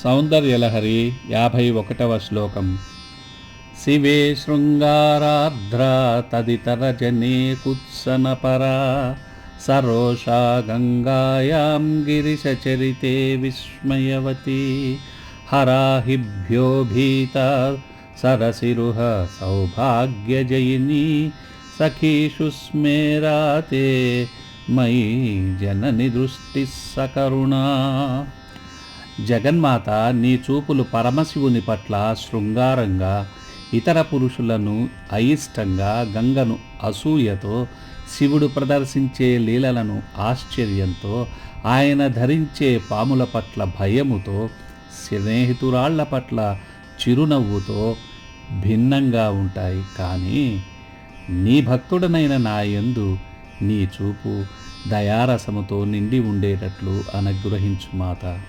సౌందర్యలహరి యాభై ఒకటవ శ్లోకం. శివే శృంగారార్ధ్రా తదితర జనే కుత్సనపరా సరోషా గంగాయాం గిరిశచరితే విస్మయవతి హరాహిభ్యో భీత సరసిరుహ సౌభాగ్యజయిని సఖీషు స్మేరాతే మయి జనని దృష్టి సకరుణా జగన్మాత నీ చూపులు పరమశివుని పట్ల శృంగారంగా ఇతర పురుషులను అయిష్టంగా గంగను అసూయతో శివుడు ప్రదర్శించే లీలలను ఆశ్చర్యంతో ఆయన ధరించే పాముల పట్ల భయముతో స్నేహితురాళ్ళ పట్ల చిరునవ్వుతో భిన్నంగా ఉంటాయి. కానీ నీ భక్తుడనైన నా యందు నీ చూపు దయారసముతో నిండి ఉండేటట్లు అనుగ్రహించు మాత.